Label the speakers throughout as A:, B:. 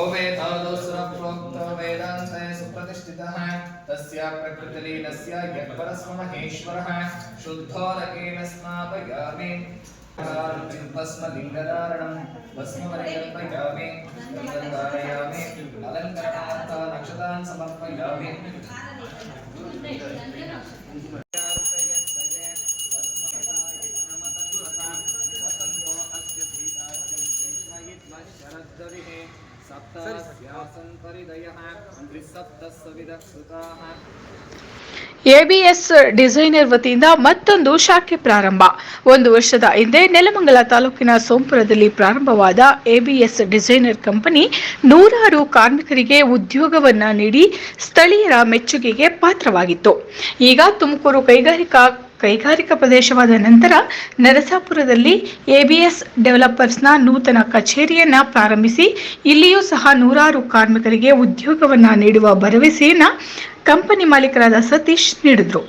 A: यो वेदादोसुरः प्रोक्तो वेदान्ते सुप्रतिष्ठितः। तस्य प्रकृतिलीलस्य यत्परस्वमहेश्वरः शुद्धो नगेन स्नापयामि। भस्मलिङ्गधारणं भस्मवरिकल्पयामि गङ्गाधारयामि अलङ्करणार्थ नक्षतान् समर्पयामि।
B: ಎಬಿಎಸ್ ಡಿಸೈನರ್ ವತಿಯಿಂದ ಮತ್ತೊಂದು ಶಾಖೆ ಪ್ರಾರಂಭ. ಒಂದು ವರ್ಷದ ಹಿಂದೆ ನೆಲಮಂಗಲ ತಾಲೂಕಿನ ಸೋಂಪುರದಲ್ಲಿ ಪ್ರಾರಂಭವಾದ ಎಬಿಎಸ್ ಡಿಸೈನರ್ ಕಂಪನಿ ನೂರಾರು ಕಾರ್ಮಿಕರಿಗೆ ಉದ್ಯೋಗವನ್ನು ನೀಡಿ ಸ್ಥಳೀಯರ ಮೆಚ್ಚುಗೆಗೆ ಪಾತ್ರವಾಗಿತ್ತು. ಈಗ ತುಮಕೂರು ಕೈಗಾರಿಕಾ ಕೈಗಾರಿಕಾ ಪ್ರದೇಶವಾದ ನಂತರ ನರಸಾಪುರದಲ್ಲಿ ಎಬಿಎಸ್ ಡೆವಲಪರ್ಸ್ನ ನೂತನ ಕಚೇರಿಯನ್ನ ಪ್ರಾರಂಭಿಸಿ, ಇಲ್ಲಿಯೂ ಸಹ ನೂರಾರು ಕಾರ್ಮಿಕರಿಗೆ ಉದ್ಯೋಗವನ್ನ ನೀಡುವ ಭರವಸೆಯನ್ನ ಕಂಪನಿ ಮಾಲೀಕರಾದ ಸತೀಶ್ ನೀಡಿದ್ರು.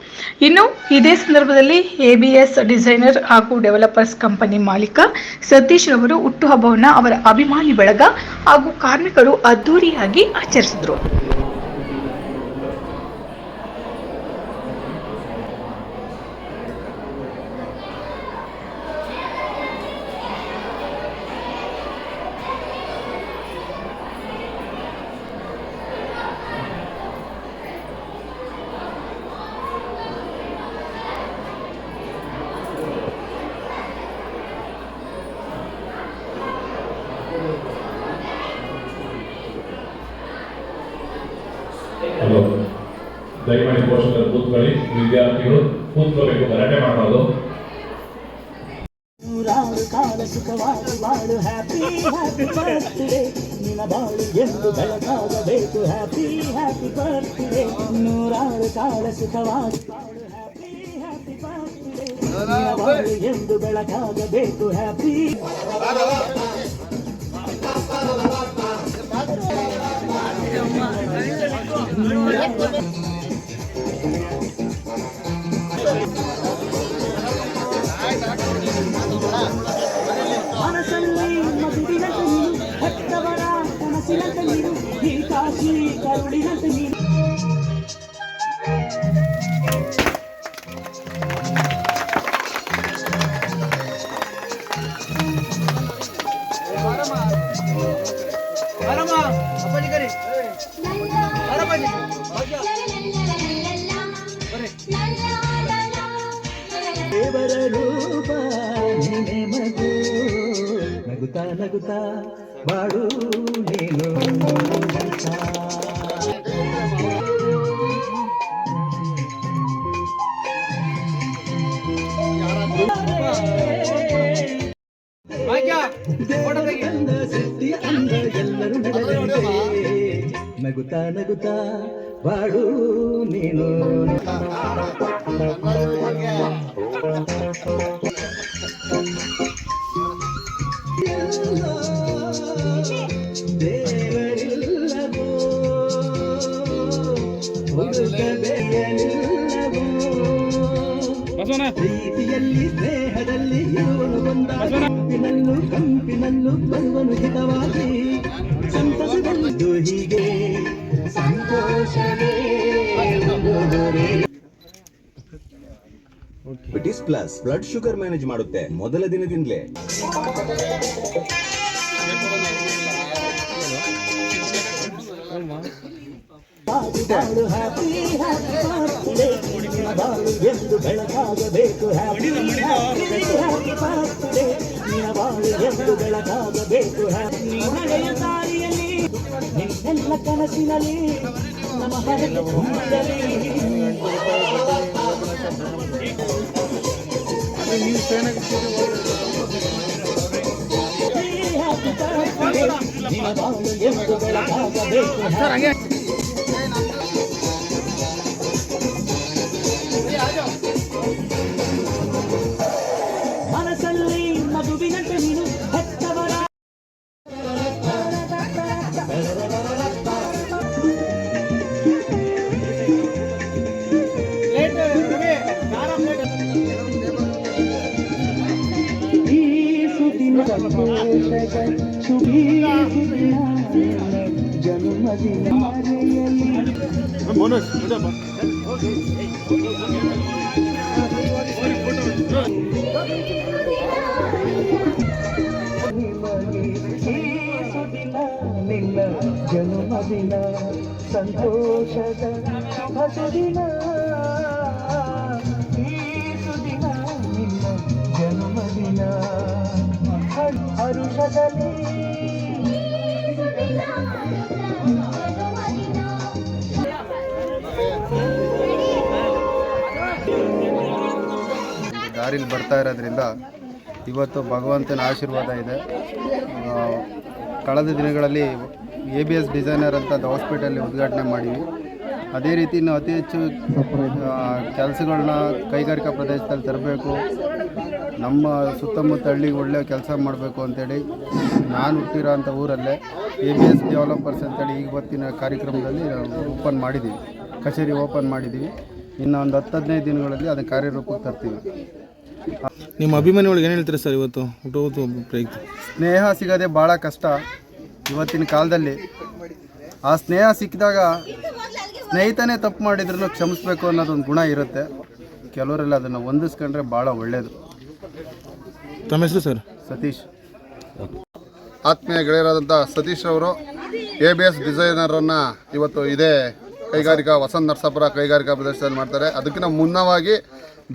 B: ಇನ್ನು ಇದೇ ಸಂದರ್ಭದಲ್ಲಿ ಎಬಿಎಸ್ ಡಿಸೈನರ್ ಹಾಗೂ ಡೆವಲಪರ್ಸ್ ಕಂಪನಿ ಮಾಲೀಕ ಸತೀಶ್ ರವರು ಹುಟ್ಟುಹಬ್ಬವನ್ನು ಅವರ ಅಭಿಮಾನಿ ಬಳಗ ಹಾಗೂ ಕಾರ್ಮಿಕರು ಅದ್ದೂರಿಯಾಗಿ ಆಚರಿಸಿದ್ರು.
C: ಪೋಷಕರು ಕೂತ್ಕೊಳ್ಳಿ. ವಿದ್ಯಾರ್ಥಿಗಳು ಕೂತ್ಕೋಬೇಕು, ಗಲಾಟೆ
D: ನೂರಾರು ಕಾಲ ಸುಖವಾಗಿ ಬಾಳು ಹ್ಯಾಪಿ ಹ್ಯಾಪಿ ಬರ್ತ್ಡೇ ನಿನ್ನ ಬಾಳು ಎಂದು ಬೆಳಕಾಗಬೇಕು ಹ್ಯಾಪಿ ಹ್ಯಾಪಿ ನೂರಾರು ಕಾಲ ಸುಖವಾಗಿ ಬಾಳು ಹ್ಯಾಪಿ ಹ್ಯಾಪಿ ಬರ್ತಿದೆ ನಿನ್ನ ಬಾಳು ಎಂದು ಬೆಳಕಾಗಬೇಕು ಹ್ಯಾಪಿ ಕನಸಿನಂತ ನೀನು ಈ ಕಾಶಿ ಕರುಳಿನಂತ ನೀನು ದೇವರ ರೂಪ ನೀನೆ ಮಗು బడు నగుతా నగుతా వాడు నేను Oh, ಪ್ರೀತಿಯಲ್ಲಿ ಸ್ನೇಹದಲ್ಲಿ ಇರುವನು ಒಂದಾಗಿ ಕಂಪಿನಲ್ಲೂ ಕಂಪಿನಲ್ಲೂ ಬರುವನು ಹಿತವಾಗಿ. ಸಂತಸದಲ್ಲಿದ್ದು ಹೀಗೆ ಸಂತೋಷವೇ.
E: ಬಿಟಿಸ್ ಪ್ಲಸ್ ಬ್ಲಡ್ ಶುಗರ್ ಮ್ಯಾನೇಜ್ ಮಾಡುತ್ತೆ. ಮೊದಲ ದಿನದಿಂದಲೇ.
D: ಬಾಳು ಬಾಳು ಹ್ಯಾಪಿ ಹ್ಯಾಪಿ ಬರ್ತ್ಡೇ ಎಂದು ಬೆಳಕಾಗಬೇಕು ಹ್ಯಾಪಿ ಹ್ಯಾಪಿ ಎಂದು ಬೆಳಕಾಗಬೇಕು ನಿನ್ನೆಲ್ಲ ಕನಸಿನಲ್ಲಿ ನಮ್ಮ ಬರ್ತ್ಡೇ ನಿನ್ನ ಬಾಳು ಎಂದು ಬೆಳಕಾಗಬೇಕು ಸುದಿನ ನಿನ್ನ ಜನುಮದಿನ ಸಂತೋಷದ ಶುಭ ಸುದಿನ ಈ ಸುದಿನ ನಿನ್ನ ಜನುಮದಿನ ಹರ್- ಹರುಷದಲ್ಲಿ
F: ದಾರಿಲಿ ಬರ್ತಾ ಇರೋದ್ರಿಂದ ಇವತ್ತು ಭಗವಂತನ ಆಶೀರ್ವಾದ ಇದೆ. ಕಳೆದ ದಿನಗಳಲ್ಲಿ ಎ ಬಿ ಎಸ್ ಡಿಸೈನರ್ ಅಂತ ಹಾಸ್ಪಿಟಲ್ ಉದ್ಘಾಟನೆ ಮಾಡಿವಿ ಅದೇ ರೀತಿ ಇನ್ನು ಅತಿ ಹೆಚ್ಚು ಕೆಲಸಗಳನ್ನ ಕೈಗಾರಿಕಾ ಪ್ರದೇಶದಲ್ಲಿ ತರಬೇಕು. ನಮ್ಮ ಸುತ್ತಮುತ್ತ ಹಳ್ಳಿಗೆ ಒಳ್ಳೆ ಕೆಲಸ ಮಾಡಬೇಕು ಅಂತೇಳಿ ನಾನು ಹುಟ್ಟಿರೋ ಅಂಥ ಊರಲ್ಲೇ ಎ ಬಿ ಎಸ್ ಡೆವಲಪರ್ಸ್ ಅಂತೇಳಿ ಈಗ ಇವತ್ತಿನ ಕಾರ್ಯಕ್ರಮದಲ್ಲಿ ಓಪನ್ ಮಾಡಿದ್ದೀವಿ. ಕಚೇರಿ ಓಪನ್ ಮಾಡಿದ್ದೀವಿ. ಇನ್ನು ಒಂದು ಹತ್ತು ಹದಿನೈದು ದಿನಗಳಲ್ಲಿ ಅದನ್ನು ಕಾರ್ಯರೂಪಕ್ಕೆ ತರ್ತೀವಿ.
G: ನಿಮ್ಮ ಅಭಿಮಾನಿಗಳಿಗೆ ಏನು ಹೇಳ್ತೀರಿ ಸರ್ ಇವತ್ತು? ಒಂದು ಪ್ರಯುಕ್ತ
F: ಸ್ನೇಹ ಸಿಗೋದೇ ಭಾಳ ಕಷ್ಟ. ಇವತ್ತಿನ ಕಾಲದಲ್ಲಿ ಆ ಸ್ನೇಹ ಸಿಕ್ಕಿದಾಗ ಸ್ನೇಹಿತನೇ ತಪ್ಪು ಮಾಡಿದ್ರೂ ಕ್ಷಮಿಸ್ಬೇಕು ಅನ್ನೋದೊಂದು ಗುಣ ಇರುತ್ತೆ. ಕೆಲವರೆಲ್ಲ ಅದನ್ನು ಹೊಂದಿಸ್ಕೊಂಡ್ರೆ ಭಾಳ ಒಳ್ಳೆಯದು
G: ತಮ್ಮ ಹೆಸರು ಸರ್?
F: ಸತೀಶ್.
H: ಆತ್ಮೀಯ ಗೆಳೆಯರಾದಂಥ ಸತೀಶ್ ಅವರು ಎ ಬಿ ಎಸ್ ಡಿಸೈನರನ್ನು ಇವತ್ತು ಇದೇ ಕೈಗಾರಿಕಾ ವಸಂತ ನರಸಾಪುರ ಕೈಗಾರಿಕಾ ಪ್ರದೇಶದಲ್ಲಿ ಮಾಡ್ತಾರೆ. ಅದಕ್ಕಿಂತ ಮುನ್ನವಾಗಿ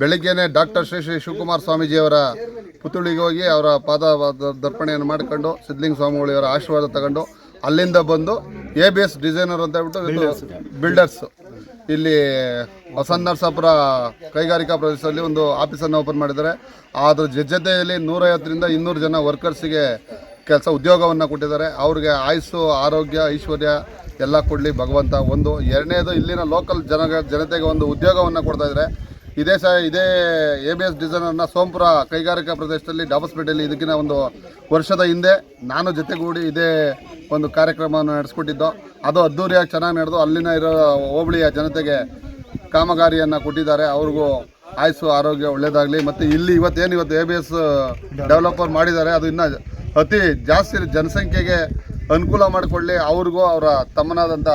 H: ಬೆಳಿಗ್ಗೆನೆ ಡಾಕ್ಟರ್ ಶ್ರೀ ಶ್ರೀ ಶಿವಕುಮಾರ್ ಸ್ವಾಮೀಜಿಯವರ ಪುತ್ಥಳಿಗೆ ಹೋಗಿ ಅವರ ಪಾದ ದರ್ಪಣೆಯನ್ನು ಮಾಡಿಕೊಂಡು ಸಿದ್ಧಲಿಂಗ ಸ್ವಾಮಿಗಳಿಯವರ ಆಶೀರ್ವಾದ ತಗೊಂಡು ಅಲ್ಲಿಂದ ಬಂದು ಎ ಬಿ ಎಸ್ ಡಿಸೈನರ್ ಅಂತ ಹೇಳ್ಬಿಟ್ಟು ಬಿಲ್ಡರ್ಸ್ ಇಲ್ಲಿ ವಸಂತ ನರಸಾಪುರ ಕೈಗಾರಿಕಾ ಪ್ರದೇಶದಲ್ಲಿ ಒಂದು ಆಫೀಸನ್ನು ಓಪನ್ ಮಾಡಿದ್ದಾರೆ. ಅದ್ರ ಜತೆಯಲ್ಲಿ ನೂರೈವತ್ತರಿಂದ ಇನ್ನೂರು ಜನ ವರ್ಕರ್ಸಿಗೆ ಕೆಲಸ ಉದ್ಯೋಗವನ್ನು ಕೊಟ್ಟಿದ್ದಾರೆ. ಅವ್ರಿಗೆ ಆಯುಸ್ಸು ಆರೋಗ್ಯ ಐಶ್ವರ್ಯ ಎಲ್ಲ ಕೊಡಲಿ ಭಗವಂತ. ಒಂದು ಎರಡನೇದು ಇಲ್ಲಿನ ಲೋಕಲ್ ಜನ ಜನತೆಗೆ ಒಂದು ಉದ್ಯೋಗವನ್ನು ಕೊಡ್ತಾ ಇದ್ದಾರೆ. ಇದೇ ಸಹ ಇದೇ ಎ ಬಿ ಎಸ್ ಡಿಸೈನರ್ನ ಸೋಂಪುರ ಕೈಗಾರಿಕಾ ಪ್ರದೇಶದಲ್ಲಿ ಡಾಬಸ್ಪೇಟೆಯಲ್ಲಿ ಇದಕ್ಕಿಂತ ಒಂದು ವರ್ಷದ ಹಿಂದೆ ನಾನು ಜೊತೆಗೂಡಿ ಇದೇ ಒಂದು ಕಾರ್ಯಕ್ರಮವನ್ನು ನಡೆಸ್ಕೊಟ್ಟಿದ್ದು. ಅದು ಅದ್ದೂರಿಯಾಗಿ ಚೆನ್ನಾಗಿ ನಡೆದು ಅಲ್ಲಿನ ಇರೋ ಹೋಬಳಿಯ ಜನತೆಗೆ ಕಾಮಗಾರಿಯನ್ನು ಕೊಟ್ಟಿದ್ದಾರೆ. ಅವ್ರಿಗೂ ಆಯಸ್ಸು ಆರೋಗ್ಯ ಒಳ್ಳೆಯದಾಗಲಿ ಮತ್ತು ಇಲ್ಲಿ ಇವತ್ತೇನು ಇವತ್ತು ಎ ಬಿ ಎಸ್ ಡೆವಲಪರ್ ಮಾಡಿದ್ದಾರೆ ಅದು ಇನ್ನೂ ಅತಿ ಜಾಸ್ತಿ ಜನಸಂಖ್ಯೆಗೆ ಅನುಕೂಲ ಮಾಡಿಕೊಳ್ಳಿ. ಅವ್ರಿಗೂ ಅವರ ತಮ್ಮನಾದಂಥ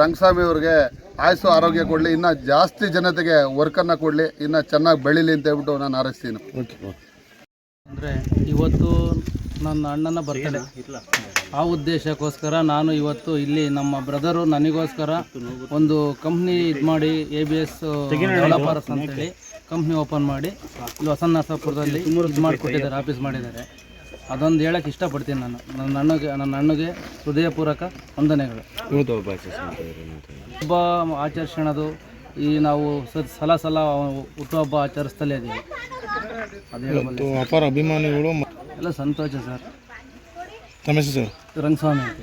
H: ರಂಗಸ್ವಾಮಿ ಅವ್ರಿಗೆ ಆಯುಸ್ಸು ಆರೋಗ್ಯ ಕೊಡಲಿ ಇನ್ನು ಜಾಸ್ತಿ ಜನತೆಗೆ ವರ್ಕನ್ನು ಕೊಡಲಿ ಇನ್ನು ಚೆನ್ನಾಗಿ ಬೆಳೀಲಿ ಅಂತ ಹೇಳ್ಬಿಟ್ಟು ನಾನು ಹಾರೈಸ್ತೀನಿ.
I: ಅಂದರೆ ಇವತ್ತು ನನ್ನ ಅಣ್ಣನ ಬರ್ತಾನೆ ಆ ಉದ್ದೇಶಕ್ಕೋಸ್ಕರ ನಾನು ಇವತ್ತು ಇಲ್ಲಿ ನಮ್ಮ ಬ್ರದರು ನನಗೋಸ್ಕರ ಒಂದು ಕಂಪ್ನಿ ಇದು ಮಾಡಿ ಎ ಬಿ ಎಸ್ ಡೆವಲಪರ್ಸ್ ಅಂತೇಳಿ ಕಂಪ್ನಿ ಓಪನ್ ಮಾಡಿ ಇಲ್ಲಿ ಹೊಸ ನರಸಾಪುರದಲ್ಲಿ ಇದು ಮಾಡಿಕೊಟ್ಟಿದ್ದಾರೆ ಆಫೀಸ್ ಮಾಡಿದ್ದಾರೆ. ಅದೊಂದು ಹೇಳಕ್ಕೆ ಇಷ್ಟಪಡ್ತೀನಿ ನಾನು. ನನ್ನ ಅಣ್ಣಗೆ ನನ್ನ ಅಣ್ಣಗೆ ಹೃದಯಪೂರ್ವಕ ವಂದನೆಗಳು. ಹಬ್ಬ ಆಚರಿಸೋಣದು ಈ ನಾವು ಸಲ ಸಲ ಹುಟ್ಟುಹಬ್ಬ ಆಚರಿಸ್ತಲೇ ಇದ್ದೀವಿ ಅದು ಹೇಳಬಲ್ಲೆ.
G: ಅಪಾರ ಅಭಿಮಾನಿಗಳು
I: ಎಲ್ಲ ಸಂತೋಷ ಸರ್.
G: ನಮಸ್ತೆ ಸರ್?
I: ರಂಗಸ್ವಾಮಿ ಅಂತ